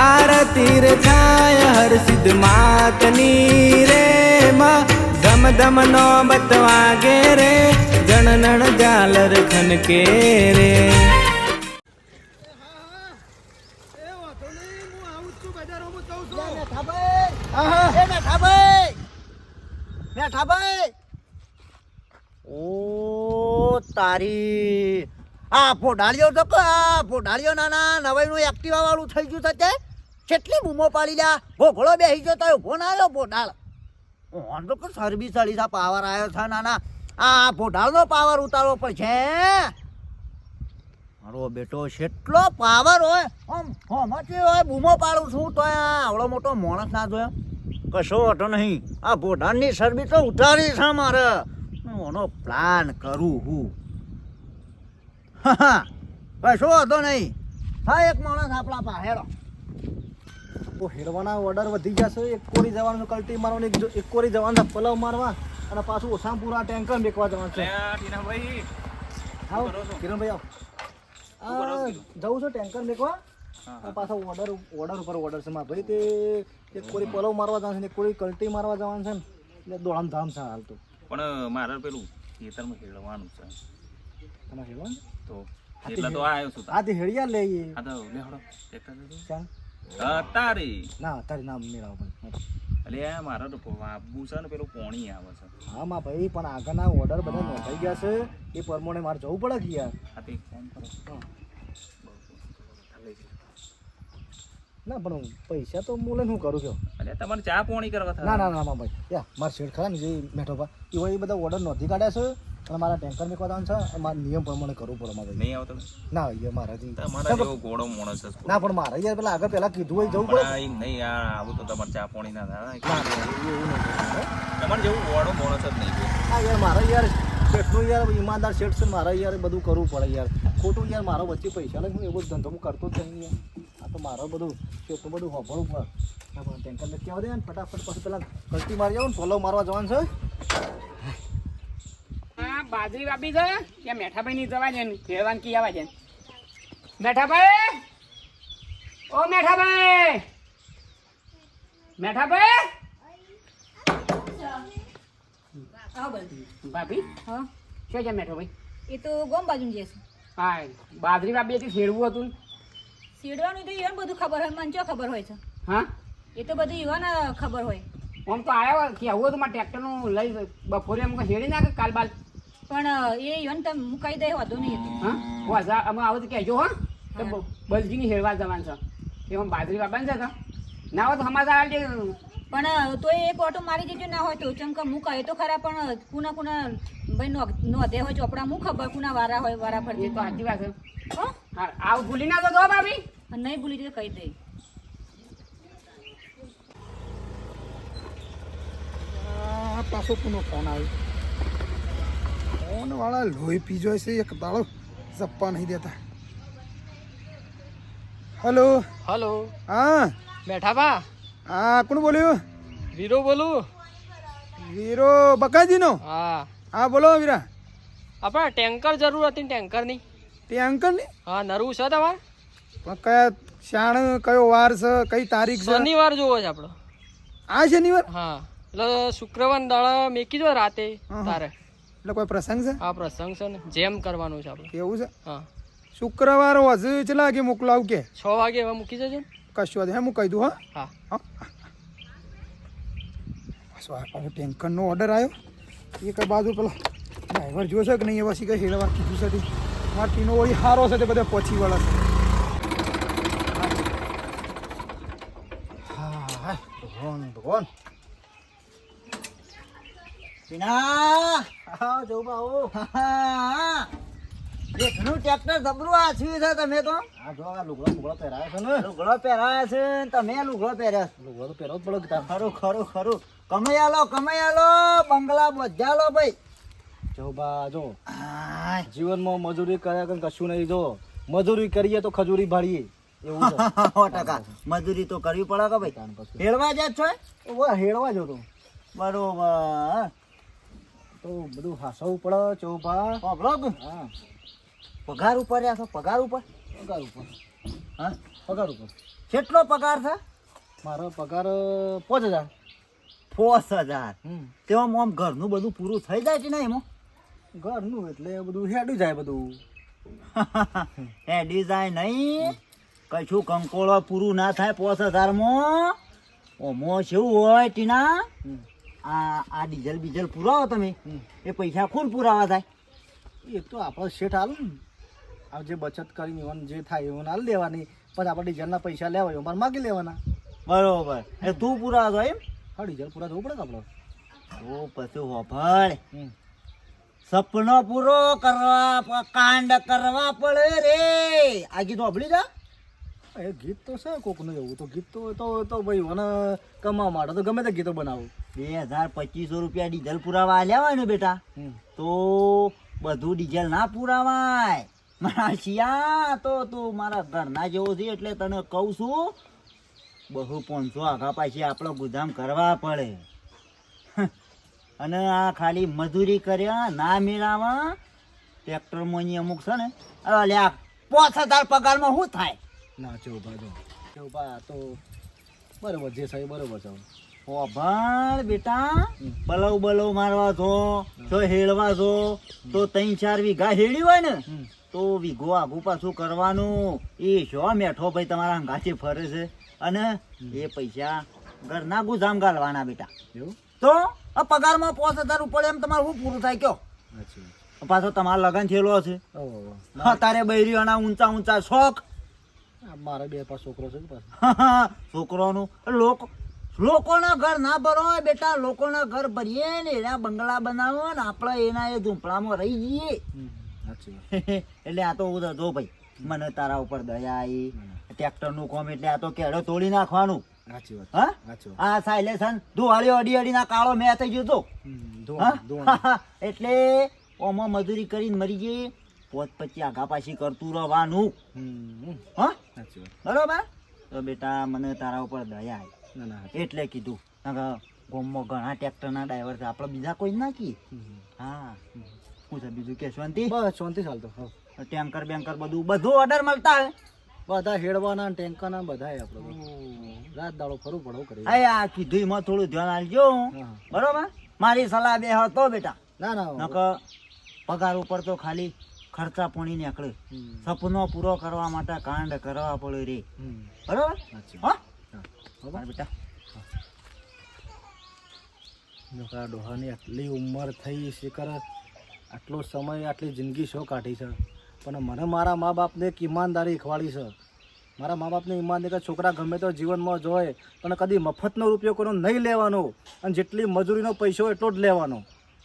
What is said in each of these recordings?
આરતી રે થાય, હર સિદ્ધ માતની રે માં. ધમ ધમ નો બતવાગે રે, જણનણ ઝાલર ખનકે રે. ઓ તારી આ ફોડાળીઓ તો આ ફોડાળીઓ નાના નવાઈનું એક્ટિવા વાળું થઈ ગયું થશે કેટલી બૂમો પાડી લ્યા. ભોગળો બેસી ગયો તો ફોન આવ્યો ફોડાળ. ઓન તો સર્વિસ અડી છે પાવર આવ્યો છે નાના. આ ફોડાળનો પાવર ઉતારવો પડશે મારો બેટો કેટલો પાવર હોય. આમ હમતી હોય બૂમો પાડું છું તો આવડો મોટો માણસ ના જોયો. કશો હતો નહીં. આ પોઢાળની સર્વિસ તો ઉતારી છે મારે. હું ઓનો પ્લાન કરું હું. કશો હતો નહીં. હા એક માણસ આપણા પાહેડો તો હેડવાના ઓર્ડર વધી ગયા છે. એક કોરી જવાનું કલટી મારવાનું એક એક કોરી જવાનું પલવ મારવા અને પાછું ઓસામપુરા ટેન્કર મેકવા જવાનું છે. આવો કિરણભાઈ આવો. જવું છું ટેન્કર મેકવા પાછો ઓર્ડર ઓર્ડર ઉપર ઓર્ડર છે મારા. ભાઈ તે એક કોરી પલવ મારવા જવાનું છે એક કોરી કલ્ટી મારવા જવાનું છે ને એટલે દોડામ ધામ છે તો. પણ મારે પેલું ખેતરમાં ખેડવાનું છે. તમારે હેડવાનું તો એટલે તો આવ્યો છું હા તે હેડિયા લઈએ આ તો લેહડો ટ્રેક્ટર લીધું? ચાલ. હા, ના તારી નામ મેળાવ પણ. એટલે આ મારે તો વાબુ છે ને પેલું પોણી આવે છે. હા માં ભાઈ પણ આગળના ઓર્ડર બધા નોંધાઈ ગયા છે. એ પરમોણે મારે જવું પડે કે યાર? આ તો એક કરો. ના પણ પૈસા તો મૂલે હું કરું છું. એટલે તમારે ચા પોણી કરવા ના ના ના ભાઈ. યા મારા શેઠ ખરા ને જે મેઠો પા એ બધા ઓર્ડર નોંધી કાઢ્યા છે. અને મારા ટેન્કર મેકવા કોદાન છે મારા નિયમ પ્રમાણે કરવું પડે મારે. નહીં આવતો ના એ મારાથી. તમારા જેવો ગોળો માણસ છે ના પણ મારે યાર પેલા આગળ પેલા કીધું હોય જવું પડે. નહીં યાર આવું તો તમારે ચા પાણી ના થાય. તમારે જેવું ગોળો માણસ જ નહીં હા યાર મારે યાર શેઠનું યાર ઈમાનદાર શેઠ છે મારે યાર બધું કરવું પડે યાર. ખોટું યાર મારો વચ્ચે પૈસા લઈ હું એવો ધંધો હું કરતો જ નહીં યાર. આ તો મારો બધું શેઠનું બધું હોભળવું પડે ટેન્કર ને આવે ને ફટાફટ પછી પેલા કલ્ટી મારી આવું ને ફોલો મારવા જવાનું છે. બાજરી વાપી છે? ત્યાં મેઠાભાઈ ની જવા છે કી આવા છે? મેઠાભાઈ? ઓ મેઠાભાઈ! મેઠાભાઈ? ભાભી? હા. શું છે મેઠાભાઈ? એ તો ગોમ બાજુ જશે હા બાજરી વાપી હતી ખેડવું હતું. સીડવાનું તો ઈવન બધું ખબર હોય મને ચો ખબર હોય છે. હા? એ તો બધું ઈવન ખબર હોય. આમ તો આવ્યા કે આવું હતું મારે ટ્રેક્ટરનું લઈ બપોરે હેડી નાખે કાલ બાલ પણ એ યોન તમે મુકાઈ દે વાંધો નહીં હતું હા? વાજા અમે આવો તો કહેજો હા. તો બલજીની હેરવા જવાનું છે. એમાં બાજરી વાપવાની છે ના હોય તો સમાચાર આવજે પણ તો એક ઓટો મારી દેજો ના હોય તો ચમકા મુકાય. તો ખરા પણ કુના કુના ભાઈ નો નોંધે હોય ચોપડા હું ખબર? કુના વારા હોય વારા પર તો સાચી વાત છે. હા? આવું ભૂલી ના તો ભાભી. અને નહીં ભૂલી તો કહી દે. આ પાછો કોનો ફોન આવ્યો. ફોન વાળા લોહી પીજો છે એક દાડો જપ્પા નહીં દેતા. હલો? હલો. હા. બેઠા બા હા કોણ બોલ્યું? વીરો બોલું? વીરો બકાજીનો? હા. હા બોલો વીરા. આપણે ટેન્કર જરૂર હતી ને ટેન્કરની. તે અંકલ ને હા નરવું છે તમારે? પણ કયા શાણ કયો વાર છે કઈ તારીખ છે? શનિવાર જોવો છે આપણો. આ શનિવાર? હા. એટલે શુક્રવાર દાડા મેકી દો રાતે. તારે. એટલે કોઈ પ્રસંગ છે? આ પ્રસંગ છે ને જેમ કરવાનું છે આપણે. એવું છે? હા. શુક્રવાર હજુ ચલા કે મોકલાવ કે? છ વાગે હવે મૂકી જજો ને. કશું વાત હે હું કહી દઉં હા. હા. પાછો આ પાછો ટેન્કરનો ઓર્ડર આવ્યો એ કઈ બાજુ પેલો ડ્રાઈવર જોશે કે નહીં એ પછી કઈ હેડવા કીધું છે તે. મારા ટીનો વળી સારો છે તે બધા પહોંચી વળે છે. હા હા. ભગવાન ભગવાન. ટીના હા જવું બા આવો ટ્રેક્ટર જબરું આછવી છે તમે તો. હા જો આ લુગડા લુગડા પહેરાયા છે ને. લુગડો પહેરાયા છે ને તમે લુગડો પહેર્યા. લુગડા તો પહેરવો જ પડે કે ખરું ખરું ખરું. કમાઈ લો કમાઈ લો બંગલા બધા લો ભાઈ. જો બા જો. જીવનમાં મજૂરી કર્યા કે કશું નહીં જો. મજૂરી કરીએ તો ખજૂરી ભાળીએ. મજૂરી તો કરવી પડે કે ભાઈ. હેડવા જ છો? ઓ હેડવા જો તો. બરોબર. તો બધું હાસવું પડે ચોભા. હોભળો હા. પગાર ઉપર રહ્યા છો? પગાર ઉપર? પગાર ઉપર. હા? પગાર ઉપર. કેટલો પગાર છે? મારો પગાર પાંચ હજાર. પાંચ હજાર. તેમાં આમ ઘરનું બધું પૂરું થઈ જાય કે નહીં એમાં? ઘરનું એટલે બધું હેડું જાય બધું. હેડી જાય નહીં. કશું કંકોળો પૂરું ના થાય પાંચ હજારમાં. ઓમો શું હોય ટીના. આ આ ડીઝલ બીઝલ પુરાવો તમે? એ પૈસા કોણ પુરાવા થાય? એ તો આપણો શેઠ હાલ ને. આ જે બચત કરીને ઈવન જે થાય એવું હાલ દેવાની પછી આપણે ડીઝલના પૈસા લેવા એવું મારે માગી લેવાના. બરોબર. એટલે તું પૂરા દો એમ? હા ડીઝલ પૂરા થવું પડે આપણો. તો પછી હોભળ. સપનો પૂરો કરવા કાંડ કરવા પડે રે. આ ગીત વાપરી જા. એ ગીત તો છે કોકનું એવું. તો ગીત તો તો તો ભાઈ મને કમાવા માટે તો ગમે તે ગીતો બનાવું. બે હજાર પચીસો રૂપિયા ડીઝલ પુરાવા આલ્યા હોય ને બેટા તો બધું ડીઝલ ના પુરાવાય. મારા શિયા તો તું મારા ઘરના જેવો છે એટલે તને કહું છું બહુ પાંચસો આઘા પાછી આપણો ગુદામ કરવા પડે. અને આ ખાલી મજૂરી કર્યા ના મેળાવા. ટ્રેક્ટરમાં અહીં અમુક છે ને અલ્યા પાંચ હજાર પગારમાં શું થાય? ના ચોભા ચોભા તો બરોબર જે એ બરોબર છે. ઓભાળ બેટા બલવ બલવ મારવા છો તો હેળવા છો તો ત્રણ ચાર વીઘા હેળ્યું હોય ને તો વીઘો આગુ પાછું કરવાનું. એ શો મેઠો ભાઈ તમારા અંગાથી ફરે છે. અને એ પૈસા ઘરના ગુજામ ગાળવાના બેટા. તો આ પગારમાં પાંચ હજાર ઉપર એમ તમારું શું પૂરું થાય કયો? પાછો તમારો લગન થયેલો હશે. તારે બૈરીઓના ઊંચા ઊંચા શોખ. મારે બે પાંચ છોકરો છે છોકરોનું. લોકો લોકોના ઘર ના ભરો બેટા લોકોના ઘર ભરીએ ને એના બંગલા બનાવો ને આપણે એના એ ઝૂંપડામાં રહી જઈએ. એટલે આ તો હું તો ભાઈ મને તારા ઉપર દયા આવી ટ્રેક્ટરનું કોમ એટલે આ તો કેળો તોડી નાખવાનું. હા? સાયલેશન ધુવાળીઓ અડી અડીના કાળો મેં થઈ ગયો તો એટલે ઓમાં મજૂરી કરીને મરી જઈએ. પોત પછી આગા પાછી કરતું રહેવાનું. હા? બરોબર? તો બેટા મને તારા ઉપર દયા આવી ના ના એટલે કીધું. ગામમાં ઘણા ટ્રેક્ટરના ડ્રાઈવર છે. આપણે બીજા કોઈ નાખી હા. હું છે બીજું કે શાંતિ? બસ શાંતિ ચાલતો. ટેન્કર બેન્કર બધું બધું ઓર્ડર મળતા હે બધા હેડવાના ટેન્કરના બધા. આપણે રાત દાડો ફરું પડવું કરી. આ કીધું એમાં થોડું ધ્યાન આલજો. બરોબર? મારી સલાહ બે હતો બેટા. ના ના નકર પગાર ઉપર તો ખાલી ખર્ચા પૂણી નીકળે. સપનો પૂરો કરવા માટે કાંડ કરવા પડે રે. બરોબર? હા. બરાબર? બેટા. નકરા ડોહાની આટલી ઉંમર થઈ શિખર, આટલો સમય, આટલી જિંદગી શો કાઢી છે? પણ મને મારા મા બાપને એક ઈમાનદારી ખવાડી છે. મારા મા બાપને ઈમાનદારી છોકરા ગમે તો જીવનમાં જોય પણ કદી મફતનો રૂપિયો કોનો નહીં લેવાનો અને જેટલી મજૂરીનો પૈસો એટલો જ લેવાનો.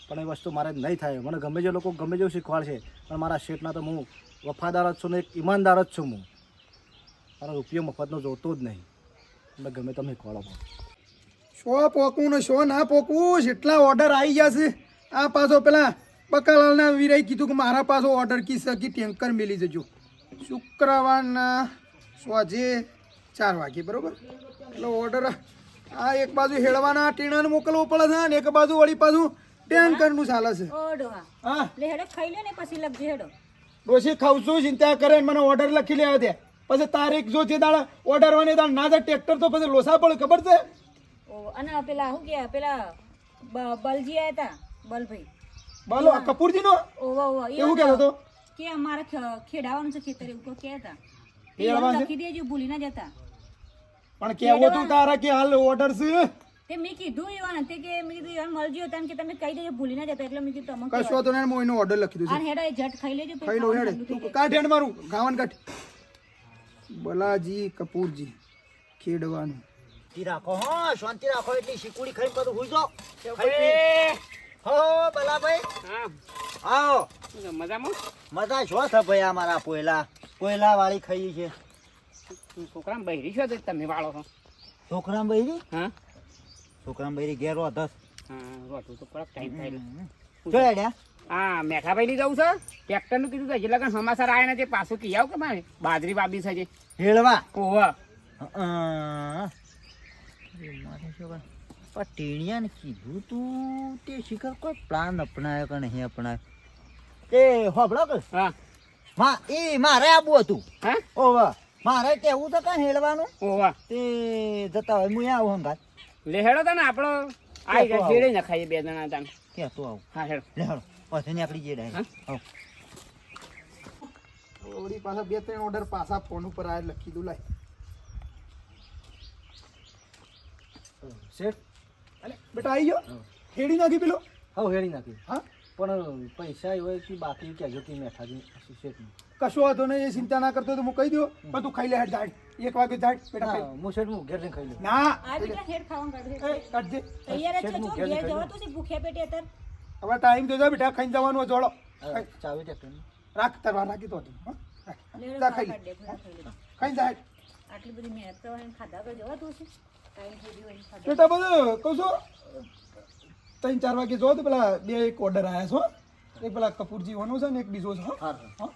પણ એ વસ્તુ મારે નહીં થાય. મને ગમે જે લોકો ગમે જેવું શીખવાડશે, પણ મારા શેઠના તો હું વફાદાર જ છું ને એક ઈમાનદાર જ છું હું. મારો રૂપિયો મફતનો જોતો જ નહીં. તમે ગમે તમે પણ. શો પોકવું ને શો ના પોકવું એટલા ઓર્ડર આવી ગયા છે આ પાછો પેલા બકાલાલના વિરાય કીધું કે મારા પાછો ઓર્ડર કી સકી ટેન્કર મેલી જજો. શુક્રવારના સોજે ચાર વાગે બરોબર? એટલે ઓર્ડર આ એક બાજુ હેળવાના ટીણાને મોકલવું પડે છે ને એક બાજુ વળી પાછું ટેન્કરનું ચાલે છે. હા. એટલે હેડો ખાઈ લે ને પછી લખજે હેડો. છું ચિંતા કરે મને ઓર્ડર લખી લેવા દે. પછી તારીખ જો જે દાડા ઓર્ડર દાડ ના જાય ટ્રેક્ટર તો પછી લોસા પડે ખબર છે? ઓ અને પેલા શું કે પેલા બલજી આયા હતા બલભાઈ. બોલો કપૂરજી નો ઓવા ઓવા એવું કહેતો હતો? કે અમારે ખેડાવાનું છે ખેતર એવું કહેતા? છે? લખી દેજો ભૂલી ના જતા. પણ કેવો તું તારા કે હાલ ઓર્ડર છે? તે મેં કીધું એવાને તે કે મેં કીધું એવાને મળજો હતા કે તમે કહી દેજો ભૂલી ના જતા એટલે મેં કીધું તમને કશો તો નહીં હું એનો ઓર્ડર લખી દઉં અને હેડો એ ઝટ ખાઈ લેજો ખાઈ લો હેડે. તું કાઢ હેડ મારું ગાવન કાઢ. બલાજી કપૂરજી ખેડવાનું. રાખો હો શાંતિ રાખો એટલી શીકુડી ખાઈ બધું ખાઈ પી. હો બલાભાઈ. હા. આવો. મજામાં? મજા છો છે ભાઈ આ મારા પોયલા? પોયલા વાળી ખાઈ છે છોકરા બૈરી છો તમે વાળો છો? છોકરા બૈરી? હા. છોકરા બૈરી ઘેરો દસ હા રોટું તો પડક ટાઈમ થાય. જો હા મેઠાભાઈ ની જવું છે? ટ્રેક્ટરનું કીધું હજી લગન સમાચાર આવ્યા નથી પાછું કી આવ કે મારે? બાજરી બાબી છે જે. હેળવા. ઓવા પણ ટેણિયા ને કીધું તું તે શિખર કોઈ પ્લાન અપનાયો કે નહીં અપનાયો? તે હોબળો કે. હા. મા એ મારે આબુ હતું. હા? ઓવા મારે કેવું તો કાં હેડવાનું ઓવા તે જતા હોય હું આવું હંગાત. લે હેળો ને આપણો. આઈ આવો. જેડે ન ખાઈએ બે જણા તને. કે તું આવું? હા હેડ લે હાલો જઈએ હા? ડાયરેક્ટ. આવો. વળી પાછા બે ત્રણ ઓર્ડર પાછા ફોન ઉપર આ લખી દઉં લાય. શેઠ? અલે બેટા આવી ગયો? હેડી નાખી પેલો? હા હેડી નાખી. હા? પણ પૈસા હોય કે બાકી કહેજો કે મેઠાજી શેઠ કશો વાંધો નહીં એ ચિંતા ના કરતો તો હું કહી દઉં. પણ તું ખાઈ લે હેડ જાડ. એક વાગે જાડ બેટા ખાઈ. હું શેઠ હું ઘેર ખાઈ લઉં. ના. આ બેટા હેડ ખાવાનું કાઢજે. તૈયાર જ છે જો ઘેર જવા તો ભૂખ્યા પેટે અત્યારે. હવે ટાઈમ જોજો બેટા ખાઈ જવાનું જોડો. ચાવી ટ્રેક્ટરની રાખ તરવા રાખી તો ખાઈ. કાઢ ખાઈ લે. ખાઈ જા હેડ. આટલી બધી મહેનત કરવાની ખાધા વગર જવાતું છે? બેટા બધું કહું છું. ત્રણ ચાર વાગે જો તો પેલા બે એક ઓર્ડર આવ્યા છો એક પેલા કપૂરજી વાનો છે ને એક બીજો છે હો? હા હા.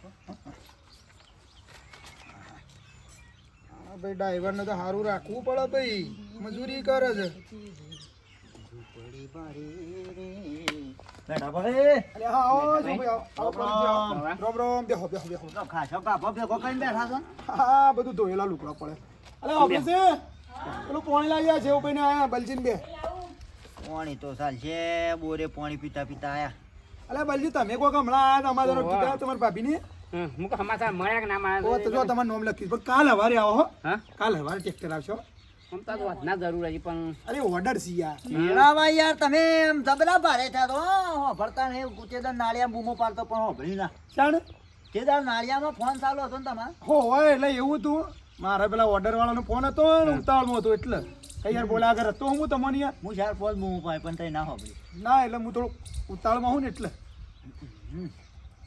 હા ભાઈ ડ્રાઈવરને તો સારું રાખવું પડે ભાઈ. મજૂરી કરે છે. બેટા ભાઈ અલે હા આવો છો ભાઈ આવો. રામ. રામ બેહો બેહો બેહો. તો ખાસો કાપો ભેગો કરીને બેઠા છો. હા બધું ધોયેલા લુકડા પડે. અલે ઓફિસ? છે પેલું પાણી લાગ્યા છે એવું ને આયા બલજીન બે. પાણી તો ચાલશે બોરે પાણી પીતા પીતા આયા. અલે બલજી તમે કોઈક હમણાં આયા ઓવા. કીધા તમારા ભાભીને? હમ, મુક સમાચાર મળ્યા કે ના ઓ તો જો તમારું નામ લખીશ. પણ કાલ હવારે આવો હો. હા? કાલ હવારે ચેક આવશો આમ તો વધના જરૂર હતી પણ. અરે ઓર્ડર છે યાર. હીરાભાઈ યાર તમે એમ જબરા ભારે થયા તો હોભળતા નહીં કુચેદાર નાળિયા બૂમો પાડતો પણ હોભળી ના ચાણ કેદાર નાળિયામાં ફોન ચાલુ હતો ને તમારે? હો હોય એટલે એવું હતું. મારા પેલા ઓર્ડર વાળાનો ફોન હતો ને ઉતાવળમાં હતો એટલે. કઈ યાર બોલા આગળ હતો હું તમને યાર? હું ચાર ફોન બૂમો પાય પણ તઈ ના હોભળી ના એટલે હું થોડું ઉતાવળમાં હું ને એટલે.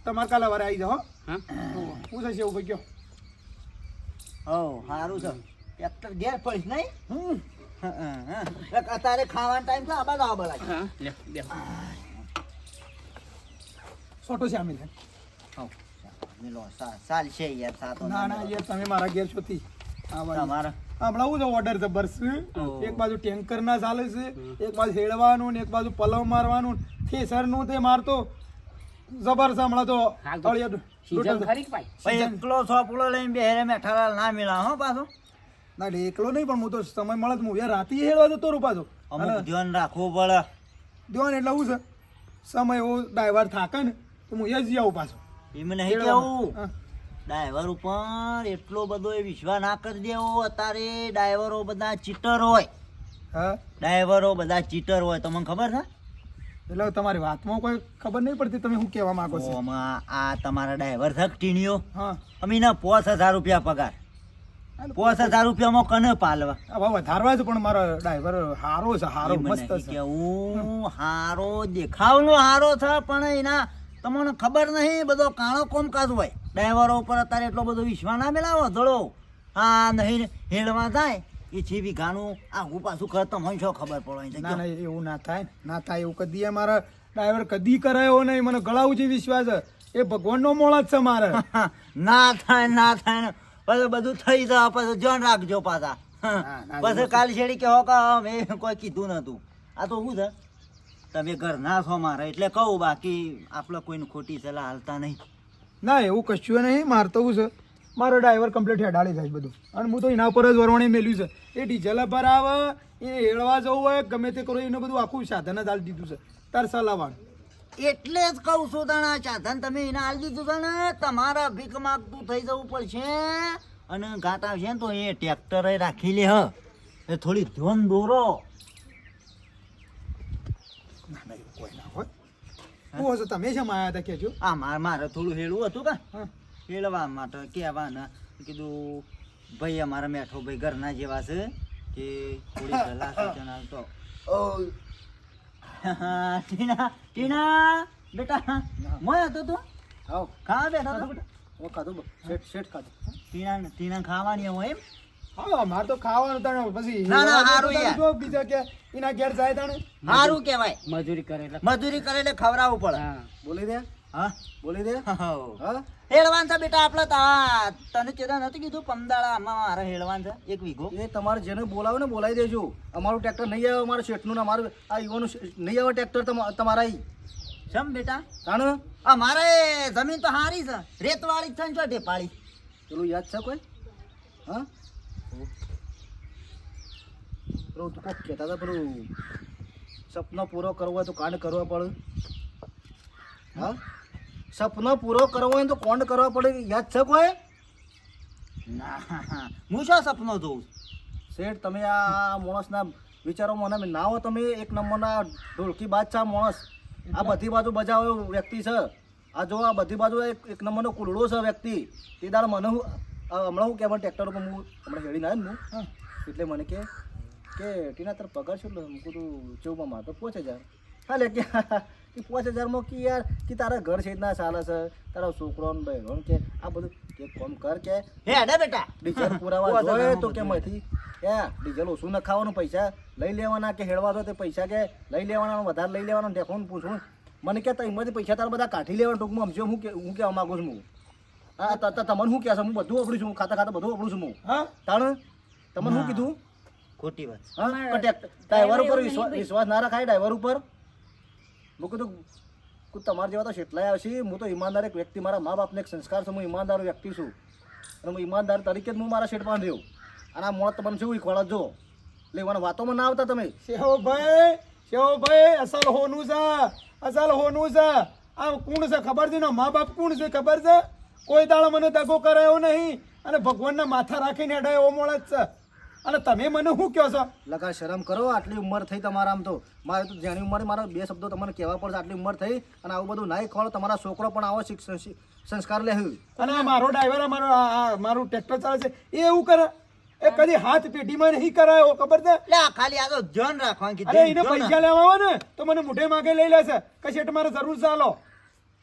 તમારે કાલ વારે આવી જાઓ હો. હા. હું થશે એવું ભાઈ ગયો. હો સારું છે ટ્રેક્ટર ઘેર પડીશ નહીં? અત્યારે ખાવાનો ટાઈમ છે આબાદ આવો બોલાય હા લે બે. સોટો છે આમિલ હો મિલો સા- ચાલશે યાર સાતો ના ના યાર તમે મારા ઘેર તમારે? હમણાં હું ઓર્ડર જબર એક બાજુ ટેન્કર ના ચાલે છે એક બાજુ હેડવાનું ને એક બાજુ પલવ મારવાનું. થેસરનું તે મારતો. જબર છે હમણાં તો તળિયે છે. લઈને બેહેરે મેઠાલાલ ના મેળા હો પાછો. ના એટલે એકલો નહીં પણ હું તો સમય મળે તો હું યાર રાતે હેડવા જતો રૂપા તો અમુક ધ્યાન રાખવું પડે. ધ્યાન એટલે શું છે સમય એવો ડ્રાઈવર થાકે ને તો હું એ જઈ આવું પાછો. એમ નહીં કેવું. ડ્રાઈવર ઉપર એટલો બધો એ વિશ્વાસ ના કરી દેવો. અત્યારે ડ્રાઈવરો બધા ચીટર હોય. હા. ડ્રાઈવરો બધા ચીટર હોય. તમને ખબર છે? એટલે તમારી વાતમાં કોઈ ખબર નહીં પડતી તમે શું કહેવા માંગો છો? આ તમારા ડ્રાઈવર છે ટીણીઓ? હા. અમીના પોસ હજાર રૂપિયા પગાર. પોસ હજાર રૂપિયામાં કને પાલવા? હવે વધારવા છે પણ મારો ડ્રાઈવર હારો છે હારો મસ્ત છે. હું હારો દેખાવનો હારો છે પણ એના તમને ખબર નહીં બધો કાણો કોમકાજ હોય. ડ્રાઈવરો ઉપર અત્યારે એટલો બધો વિશ્વાસ ના મેળાવો ધડો હા નહીં હેડવા જાય. એ છે વીઘાનું. આગું પાછું કરે તમને શું ખબર પડે ના ના એવું ના થાય ના થાય એવું કદી મારા ડ્રાઈવર કદી કરાયો નહીં. મને ગળાવું છે વિશ્વાસ. છે. એ ભગવાનનો મોળ જ છે મારે. ના થાય ના થાય. પછી બધું થઈ જાય પછી ધ્યાન રાખજો પાછા. પછી કાલ શેડી કહો કે મેં કોઈ કીધું નતું આ તો શું છે? તમે ઘર ના છો મારે એટલે કહું બાકી આપણે કોઈને ખોટી સલાહ હાલતા નહીં. ના એવું કશું નહીં મારે તો છે? મારો ડ્રાઈવર કમ્પ્લીટ હેડાળી જાય બધું. અને હું તો એના ઉપર જ વરવણી મેલ્યું છે. એ ડીઝલ પર આવે એ હેળવા જવું હોય ગમે તે કરો એને બધું આખું સાધન જ હાલ દીધું છે. તાર સલાહવાળું એટલે જ કહું છું તણા સાધન તમે એને હાલ દીધું છે ને તમારા ભીખ માગતું થઈ જવું પડશે. અને ઘાટ આવશે ને તો એ ટ્રેક્ટર રાખી લે હ. એ થોડી ધ્યાન દોરો. તમે શેમ આવ્યા હતા કહેજો. આ મારે મારે થોડું હેળવું હતું કા. હા. હેડવા માટે કહેવાના. કીધું ભાઈ અમારા મેઠો ભાઈ ઘરના જેવા છે કે થોડી સલાહ સૂચન આપતો ટીના ટીના બેટા મોય હતો તું? આવ. ખા બેઠો તો બેટા. હું ખાધું શેઠ શેઠ ખાધું. ટીના ટીના ખાવાની હોય એમ? હા મારે તો ખાવાનું તને પછી ના, ના, હારું યાર. બીજા કે એના ઘેર જાય તને હારું કહેવાય. મજૂરી કરે એટલે મજૂરી કરે એટલે ખવડાવવું પડે. હા. બોલી દે. હા? બોલી દે. હા? હા હેડવાન છે બેટા આપણે તા. તને ચેતા નથી કીધું? પમદાળા આમાં મારે હેડવાન છે. એક વીઘો. એ તમારે જેને બોલાવે ને બોલાવી દેજો. અમારું ટ્રેક્ટર નહીં આવે અમારું શેઠનું અમારું આ યુવાનું નહીં આવે ટ્રેક્ટર તમા- તમારા જમ બેટા? આ અમારે જમીન તો સારી છે. રેતવાળી છે ને છો ઢેપાળી. પેલું યાદ છે કોઈ? હા? પેલું તું કોક કહેતા હતા પેલું સપનો પૂરો કરવો હોય તો કાંડ કરવો પડે. હા? સપનો પૂરો કરવો હોય તો કોણ કરવા પડે યાદ છે કોઈ? ના હું શું સપનો જોઉં શેઠ તમે આ માણસના વિચારોમાં મને ના હો તમે એક નંબરના ઢોલકી બાદશાહ માણસ. આ બધી બાજુ બજાવો વ્યક્તિ છે. આ જો આ બધી બાજુ એક એક નંબરનો કુલડો છે વ્યક્તિ. તે દાડ મને હું હમણાં હું કહેવાય ટ્રેક્ટર ઉપર હું હમણાં હેડીને ના હું. એટલે મને કે કે ટીના તાર પગાર શું મૂકું તું ચૌમાં માર તો જાય હા હાલે કે કે પાંચ હજારમાં કે યાર કે તારા ઘર છે ના ચાલે છે તારા છોકરો ને બહેનો કે આ બધું કે કોમ કર કે હે અડે બેટા. ડીઝલ પુરાવા જોઈએ તો કે માંથી હે ડીઝલ ઓછું ન ખાવાનું પૈસા લઈ લેવાના કે હેડવા દો તે પૈસા કે લઈ લેવાના વધારે લઈ લેવાના દેખવાનું પૂછું મને કે તઈમાંથી પૈસા તારા બધા કાઢી લેવાના ટૂંકમાં સમજો હું કે હું કહેવા માંગુ છું હું? હા તો ત- તમને શું કહેશે? હું બધું વાપરું છું ખાતા ખાતા બધું વાપરું છું હું. હા? તાણ? તમને શું કીધું? ખોટી વાત. હા? ડ્રાઈવર ઉપર વિશ્વાસ વિશ્વાસ ના રખાય ડ્રાઈવર ઉપર? મેં કીધું તમારા જેવા તો કેટલાય આવશે. હું તો ઈમાનદાર એક વ્યક્તિ, મારા મા બાપને એક સંસ્કાર છું, હું ઈમાનદાર વ્યક્તિ છું. અને હું ઈમાનદાર તરીકે જ હું મારા શેઠમાં રહ્યો અને આ મોત તમને શું ખોળા જો? લેવાના વાતોમાં ના આવતા તમે. શેહો ભાઈ શેહો ભાઈ, અસલ હોનું છે, અસલ હોનું છે. આ કોણ છે, ખબર છે? ને મા બાપ કોણ છે, ખબર છે? કોઈ દાડો મને દગો કરાયો નહીં. અને ભગવાનના માથા રાખીને અડાય એવો મોળ જ છે. અને તમે મને શું કહો છો? લગા શરમ કરો આટલી ઉંમર થઈ તમારા આમ તો. મારે તો જેની ઉંમર મારા બે શબ્દો તમને કહેવા પડશે આટલી ઉંમર થઈ અને આવું બધું નાઈ ખોળો તમારા છોકરો પણ આવો સંસ્કાર લે અને આ મારો ડ્રાઈવર મારો મારું ટ્રેક્ટર ચાલે છે એ એવું કરે? એ કદી હાથ પેટીમાં નહીં કરાયો ખબર છે? એટલે ખાલી આ તો ધ્યાન રાખવાની કે અરે એને પૈસા લેવા આવે ને તો મને મોઢે માગે લઈ લેશે. કશે એટલે મારે જરૂર ચાલો.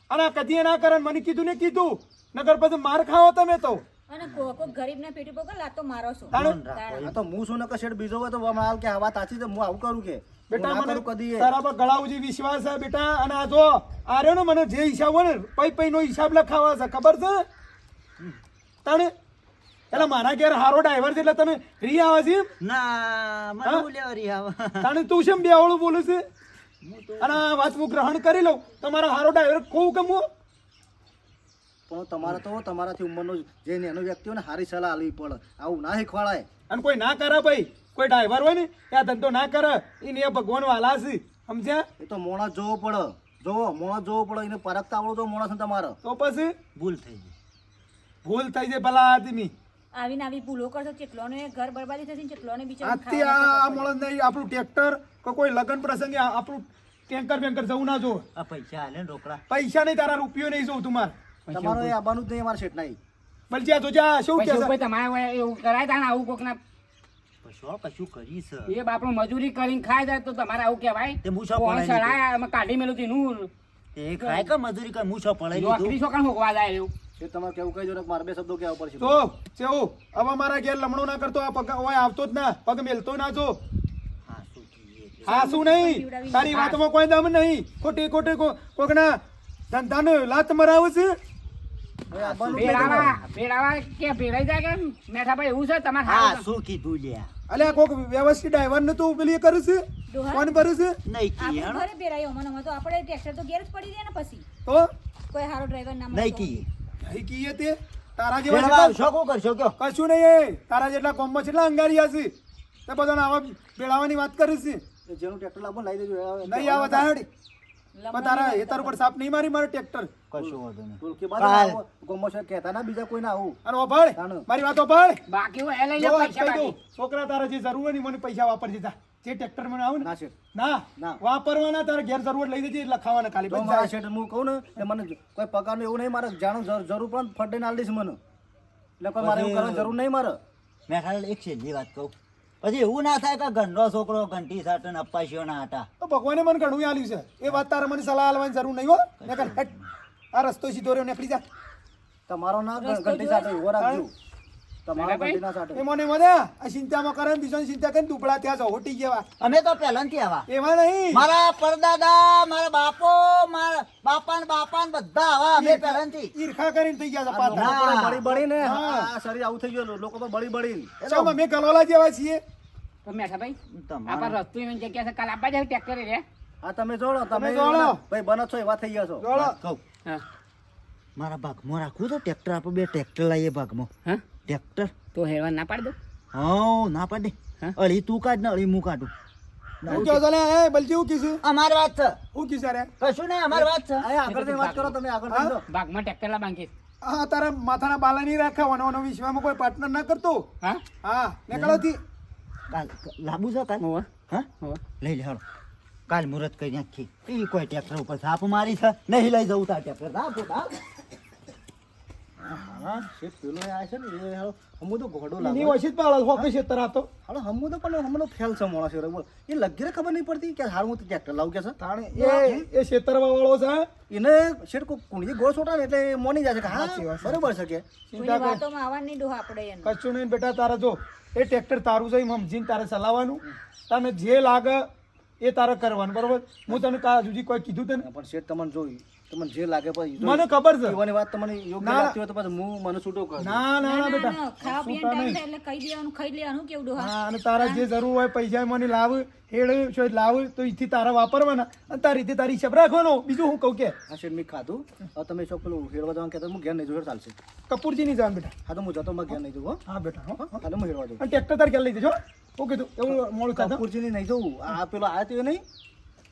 અને આ કદી ના કરે મને કીધું ને કીધું. નગર પછી માર ખાઓ તમે તો. અને કોઈ કોઈ ગરીબને પેટી પકડ લાતો મારો છો. તાણે તાણે. આ તો હું શું નકર શેઠ બીજો હોય તો આમ કે આ વાત સાચી હું આવું કરું કે? બેટા મને કદી તારા પર ગળાઉજી વિશ્વાસ છે બેટા અને આ જો આ ને મને જે હિસાબ હોય ને પૈ પૈ નો હિસાબ લખાવા છે ખબર છે? તને એટલે મારા ઘેર હારો ડ્રાઈવર છે એટલે તને રી આવે છે ના મને બોલ્યો રી હવે તાણે તું શેમ બેવાળું બોલે છે? અને આ વાત હું ગ્રહણ કરી લઉં. તમારો હારો ડ્રાઈવર કહું કે હું? પણ તમારે તો તમારાથી ઉંમરનો જે નેનો વ્યક્તિ હોય ને સારી સલાહ આલવી પડે. આવું ના શીખવાડાય. અને કોઈ ના કરે ભાઈ? કોઈ ડ્રાઈવર હોય ને એ આ ધંધો ના કરે. એને એ ભગવાન વાલા છે. સમજ્યા? એ તો મોણા જોવો પડે. જોવો મોણા જોવો પડે. એને પરખતા આવડો તો મોણા છે તમારો. તો પછી? ભૂલ થઈ ગઈ. ભૂલ થઈ જાય ભલા આદમી. આવીને આવી ભૂલો કરશો ચેટલોને ઘર બરબાદી થશે ને ચેટલોને બિચારા આ આ નહીં. આપણું ટ્રેક્ટર કે કોઈ લગ્ન પ્રસંગે આપણું ટેન્કર બેન્કર જવું ના જો આ પૈસા હાલે ને રોકડા. પૈસા નહીં તારા રૂપિયો નહીં જોઉં તું માર. તમારો એ આવવાનું જ નહીં અમારે શેઠ નહીં બલજી તો જા શું કે છે તમારે એવું કરાય તા ને આવું કોકના કશું કશું કરી છે એ બાપડું મજૂરી કરીને ખાય જાય તો તમારે આવું કહેવાય. તે હું શું કોણ પડાવી દીધું? સડાય એમાં કાઢી મેલું તેનું તે ખાય કે મજૂરી કરે હું શું પડાવી નોકરી છોકરા હોકવા જાય એવું. શેઠ તમારે કેવું કહેજો ને મારે બે શબ્દો કહેવા પડશે. તો કેવું હવે મારા ઘેર લમણો ના કરતો આ પગ ઓય આવતો જ ના. પગ મેલતો ના જો. હા શું નહીં. તારી વાતમાં કોઈ દમ નહીં. ખોટી ખોટી કોકના ધંધાને લાત મરાવ છે. ભેળાવા ભેળાવા કે ભેળાઈ જાય કે મેઠા એવું છે? તમારે હા શું કીધું લ્યા? અલ્યા કોક વ્યવસ્થિત ડ્રાઈવર ને તું પેલી કરે છે? ડોહા. કોણ છે? નહીં કી આપણે ઘરે બેરાયો મને તો આપણે ટ્રેક્ટર તો ઘેર પડી જાય ને પછી. તો? કોઈ સારો ડ્રાઈવર ના મળે નહીં કી અહીં કીએ તે? તારા જેવા કરશો કયો? કશું નહીં એ તારા જેટલા કોમમાં કેટલા અંગારિયા છે. તે બધાને આવા બેળાવાની વાત કરીશ છે. જેનું ટ્રેક્ટર લાવો લઈ દેજો નહીં આવે તાહેડી પણ તારા હેતર ઉપર સાપ નહીં મારી મારું ટ્રેક્ટર? કશું વાંધો નહીં. ઢોલકી કાલ. આવો. કહેતા ના બીજા કોઈ ના આવું અને ઓભાળ મારી વાત ઓભાળ બાકી હોય લઈ જો પૈસા બાકી. છોકરા તારા જે જરૂર હોય ને મને પૈસા વાપર દીધા જે ટ્રેક્ટર મને આવે ના ને. વાપરવાના તારે ઘેર જરૂર લઈ દેજે લખાવાના ખાલી. જો મારા શેઠ હું કહું ને કે મને કોઈ પગારનું એવું નહીં મારે જાણું જરૂર પણ ફટે ના દઈશ મને. એટલે કોઈ મારે એવું કરવાની જરૂર નહીં મારે. મેં ખાલી એક છે વાત કહું. પછી એવું ના થાય કે ઘરનો છોકરો ઘંટી સાટન ને અપ્પાશીઓ ના હતા. તો ભગવાને મને ઘણું આલ્યું છે. એ વાત તારે મને સલાહ આલવાની જરૂર નહીં હો. નકર હટ આ રસ્તો સીધો રહ્યો નીકળી જા. તમારો ના ઘંટી સાટ ઊભો રાખજો. તમારો ઘંટી ના સાથે એ મને મને આ ચિંતામાં કરે બીજાની ચિંતા કરીને દુબળા ત્યાં જાવ હોટી જેવા અમે તો પહેલાથી આવા. એવા નહીં. મારા પરદાદા મારા બાપો મારા બાપા ને બાપા ને બધા આવા અમે પહેલાથી. ઈર્ખા કરીને થઈ ગયા છે આ લોકો પાછા. બળી બળી હા. શરીર આવું થઈ ગયું લોકો પર બળી બળી ચમ અમે ગલોલા જેવા છીએ. તો મેઠા ભાઈ આપણા રસ્તો એની જગ્યા છે કાલ આપવા જાય ટ્રેક્ટર રે. આ તમે જોડો તમે તમે જોડો. ભાઈ બનો છો એવા થઈ ગયા છો. જોડો. મારા ભાગમાં રાખવું તો ટ્રેક્ટર આપણે બે ટ્રેક્ટર લાવીએ ભાગમાં. હા? ટ્રેક્ટર તો હેરવાન ના પાડ દો હા ના પાડે હા? અળી તું કાઢ ને અળી હું કાઢું. હું કહો છો એ બલજી હું કીધું? અમારી વાત છે. હું કીધું રે કશું નહીં અમારી વાત છે. અરે આગળ જઈને વાત કરો તમે આગળ જઈને ભાગમાં ટ્રેક્ટર લા બાંધીશ હા તારા માથાના બાલા નહીં રાખવાનો અને વિશ્વમાં કોઈ પાર્ટનર ના કરતો. હા? હા લાંબુ છે કાલ? હોવે. હા? હોવે. લઈ લે હાલો. કાલ મુહૂર્ત કરી નાખી એ કોઈ ટેક્ટર ઉપર સાપ મારી છે. નહીં લઈ જવું તાર ટેક્ટર હા શેઠ પેલો એ છે ને એ હાલો તો ઘોડો લાગે. ઓછી જ પાડો હોકે છે તરાતો. હાલો હમું તો પણ હમણાં ફેલ છે મોણા છે બોલ. એ લગીરે ખબર નહીં પડતી કે હાલ હું તો ટ્રેક્ટર લાવું કે છે? તાણે એ એ છેતરવા વાળો છે એને શેઠ કોઈ કુણીએ ગોળ છોટા ને એટલે મોની જાય છે કે હા બરોબર છે કે. ચિંતા વાતોમાં આવવા નહીં આપણે એને. કશું નહીં બેટા તારે જો એ ટ્રેક્ટર તારું છે એમ સમજીને તારે ચલાવવાનું. તને જે લાગે એ તારે કરવાનું બરોબર? હું તને કા કોઈ કીધું તને? પણ શેઠ તમને જોઈ તમને જે લાગે પછી મને ખબર છે. યુવાની વાત તમને યોગ્ય લાગતી હોય તો પછી હું મને છૂટો કર ના ના ના બેટા. ખાવા પીવાનું ટાઈમ એટલે કહી દેવાનું ખાઈ લેવાનું કેવું ડોહા હા અને તારા જે જરૂર હોય પૈસા મને લાવ હેડ છો લાવ તો ઈથી તારા વાપરવાના. અને તારી રીતે તારી હિસાબ રાખવાનો. બીજું હું કહું કે? હા શેઠ મેં ખાધું. હવે તમે શોખ પેલું હેડવા જવાનું કહેતા હું ઘેર નહીં જોડે ચાલશે. કપૂરજી ની જાણ બેટા. હા તો હું જતો માં ઘેર નહીં જવું હા. બેટા હો, તો હું હેડવા જવું અને ટ્રેક્ટર તાર ક્યાં લઈ જજો હું. કીધું એવું મોડું કપૂરજી નહીં જવું આ પેલો આ તો એ નહીં?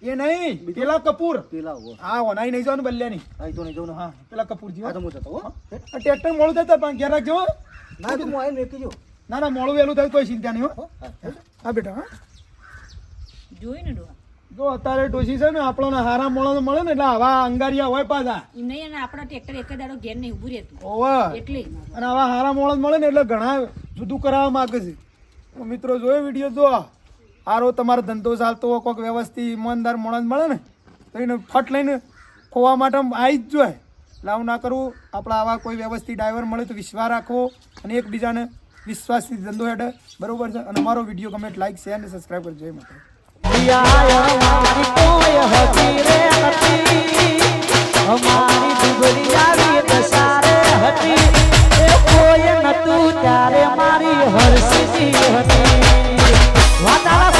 એ નહીં પેલા કપૂર. પેલા હા ઓનાઈ નહીં જવાનું બલ્યાની. હા નહીં તો નહીં જવાનું હા. પેલા કપૂર જીવા. તો હું જતો હો. ટ્રેક્ટર મોડું થતા પણ ઘેર રાખજો ના તું હું મેકી જો ના ના મોડું વહેલું થાય કોઈ ચિંતા નહીં હો. હા બેટા હા. જોઈ ને ડોહા? જો અત્યારે ડોસી છે ને આપણને હારા મોળા મળે ને એટલે આવા અંગારિયા હોય પાછા. એમ નહીં અને આપણા ટ્રેક્ટર એક જ દાડો ઘેર નહીં ઉભું રહેતું. ઓવા એટલે. અને આવા હારા મોળા મળે ને એટલે ઘણા જુદું કરાવવા માંગે છે. મિત્રો જોયો વીડિયો જો હારો તમારો ધંધો ચાલતો હોય, કોઈક વ્યવસ્થિત ઈમાનદાર મોણસ મળે ને, તો એને ફટ લઈને ખોવા માટે આવી જ જોઈએ લાવ ના કરવું. આપણા આવા કોઈ વ્યવસ્થિત ડ્રાઈવર મળે તો વિશ્વાસ રાખવો અને એકબીજાને વિશ્વાસથી ધંધો હેઠે બરોબર છે? અને અમારો વીડિયો કમેન્ટ લાઈક શેર અને સબસ્ક્રાઈબ કરજો. એ માટે અમારી ડુબરી હતી. વાતાળા